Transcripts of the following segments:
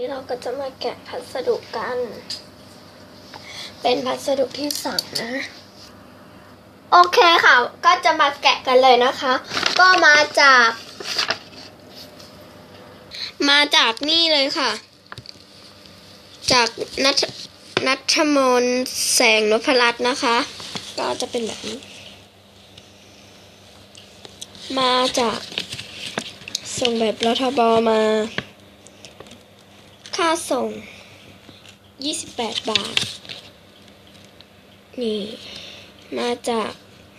นี้เราก็จะมาแกะพัสดุกัน เป็นพัสดุที่สั่งนะ โอเคค่ะ ก็จะมาแกะกันเลยนะคะ ก็มาจาก มาจากนี่เลยค่ะ จากนัทนัทมนแสงนพรัตน์นะคะ ก็จะเป็นแบบนี้ มาจากส่งแบบรทบมาาส่ง 28 บาท นี่ มาจาก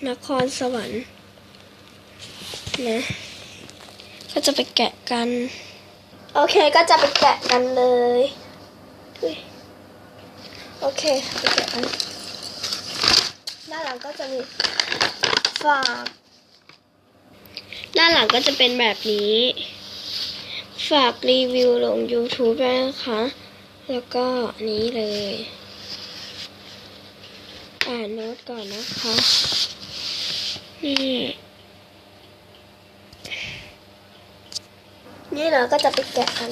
นครสวรรค์ นะ ก็จะไปแกะกัน โอเคก็จะไปแกะกันเลยอุ๊ยโอเคไปแกะกัน ด้านหลังก็จะมีฝาก ด้านหลังก็จะเป็นแบบนี้ ฝากรีวิวลง YouTube ด้วยนะคะ แล้วก็นี้เลย อ่านโน้ตก่อนนะคะ นี่นี่เราก็จะไปแกะกัน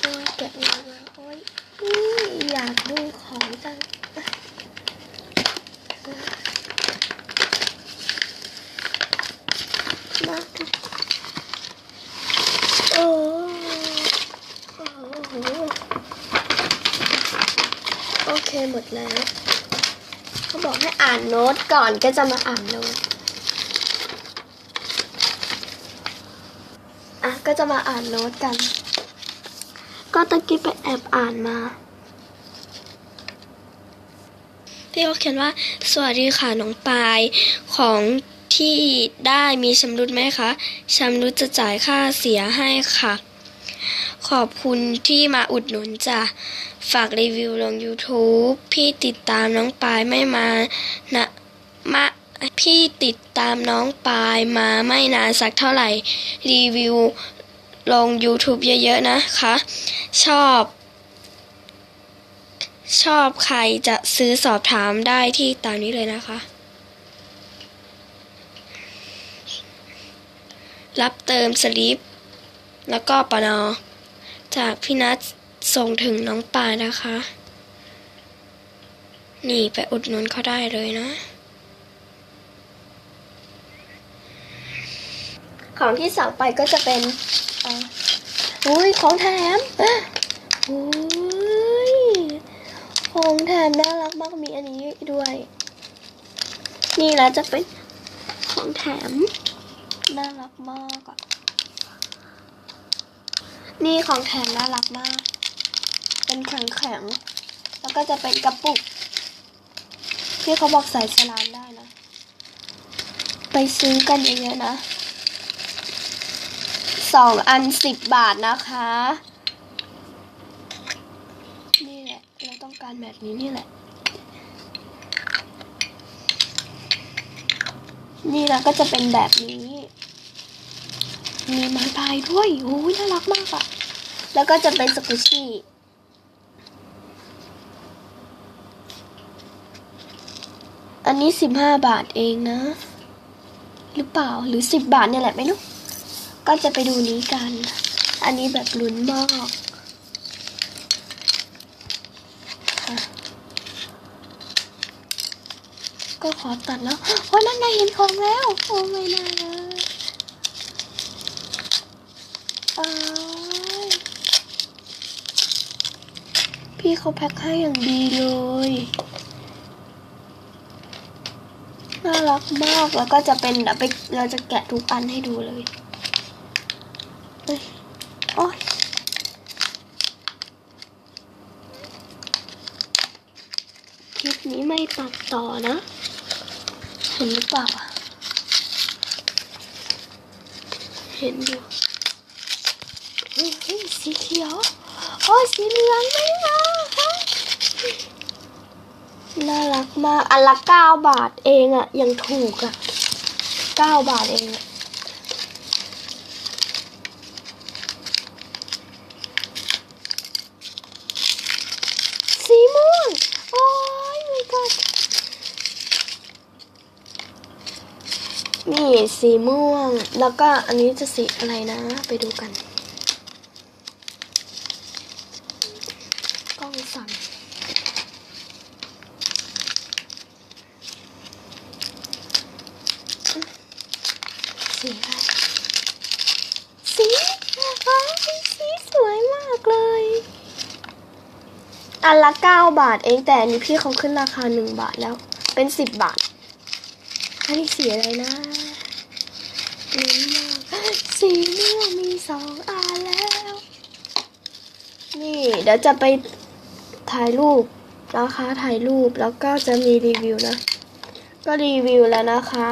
โอ้ยแกะยังไงโอ้ยอุ๊ยอยากดูของจัง โอเคหมดแล้วเขาบอกให้อ่านโน้ตก่อนก็จะมาอ่านโน้ตอะก็จะมาอ่านโน้ตกัน ก็ตะกี้ไปแอบอ่านมา พี่เขาเขียนว่าสวัสดีค่ะน้องปายของที่ได้มีชำรุดไหมคะชำรุดจะจ่ายค่าเสียให้ค่ะ ขอบคุณที่มาอุดหนุนจ้ะฝากรีวิวลง YouTube พี่ติดตามน้องปายไม่มานะมาพี่ติดตามน้องปายมาไม่นานสักเท่าไหร่ รีวิวลง YouTube เยอะ ๆ นะคะ ชอบ ชอบใครจะซื้อสอบถามได้ที่ตามนี้เลยนะคะ รับเติมสลิปแล้วก็ปนอ จากพี่นัทส่งถึงน้องปานะคะ นี่ไปอุดหนุนเขาได้เลยนะ ของที่สั่งไปก็จะเป็น อุ้ยของแถมอุ้ย ของแถมน่ารักมากมีอันนี้ด้วย นี่แล้วจะเป็นของแถมน่ารักมากอะนี่ของแถมน่ารักมาก เป็นแข็งแข็งแล้วก็จะเป็นกระปุก ที่เขาบอกใส่สลามได้นะ ไปซื้อกันเยอะๆนะสองอันสิบบาทนะคะ นี่แหละ เราต้อง การแบบนี้นี่แหละ นี่แล้วก็จะเป็นแบบนี้ มีไม้พายด้วยโอ้ยน่ารักมากอะแล้วก็จะเป็นสกุชี่อันนี้สิบห้าบาทเองนะ หรือเปล่าหรือสิบบาทเนี่ยแหละไม่รู้ก็จะไปดูนี้กัน อันนี้แบบลุ้นมากอะ ก็ขอตัดแล้วโอ้ยนั่นไงเห็นของแล้ว โอ้ไม่น่าเลยอ้ายพี่เขาแพ็คให้อย่างดีเลย น่ารักมาก แล้วก็จะเป็นเดี๋ยวไปเราจะแกะทุกอันให้ดูเลยโอ้ยคลิปนี้ไม่ตัดต่อนะ เห็นหรือเปล่าอะเห็นอยู่เฮ้ยสีเขียว โอ้สีเหลืองไม่มาค่ะน่ารักมาก อันละเก้าบาทเองอะยังถูกอะเก้าบาทเองอะสีม่วง โอ้ย my god นี่สีม่วง แล้วก็อันนี้จะสีอะไรนะ ไปดูกัน กล้องสั่นสีอะไรสีว้าวสีสวยมากเลย อันละเก้าบาทเองแต่อันนี้พี่เขาขึ้นราคาหนึ่งบาทแล้ว เป็นสิบบาท อันนี้สีอะไรนะลุ้นมากสีม่วงมีสองอันแล้ว นี่เดี๋ยวจะไปถ่ายรูปนะคะถ่ายรูปแล้วก็จะมีรีวิวนะ ก็รีวิวแล้วนะคะ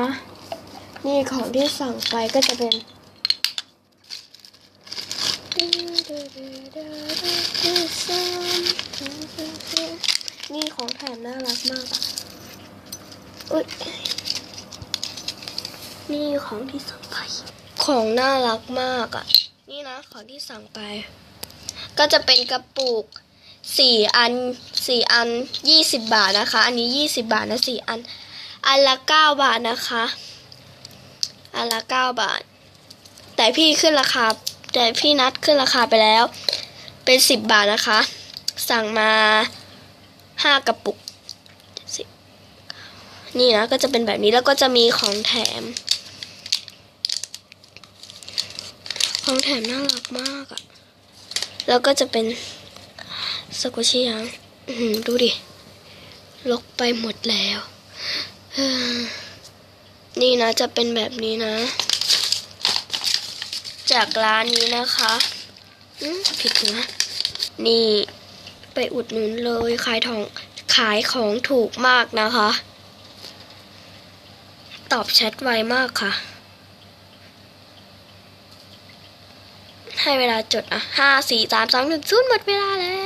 นี่ของที่สั่งไปก็จะเป็นนี่ของแถมน่ารักมากอะอุ๊ย นี่ของที่สั่งไป ของน่ารักมากอะ นี่นะของที่สั่งไป ก็จะเป็นกระปุกสี่อันสี่อันยี่สิบบาทนะคะ อันนี้ยี่สิบบาทนะสี่อัน อันละเก้าบาทนะคะ อันละเก้าบาท แต่พี่ขึ้นราคา แต่พี่นัดขึ้นราคาไปแล้ว เป็นสิบบาทนะคะ สั่งมาห้ากระปุก นี่นะ ก็จะเป็นแบบนี้แล้วก็จะมีของแถม ของแถมน่ารักมากอะแล้วก็จะเป็นสกุชิยังดูดิ ลกไปหมดแล้ว นี่นะจะเป็นแบบนี้นะ จากร้านนี้นะคะผิดนะนี่ไปอุดหนุนเลยขายทองขายของถูกมากนะคะ ตอบแชทไวมากค่ะ ให้เวลาจดอะห้าสี่สามสองหนึ่งศูนย์หมดเวลาแล้ว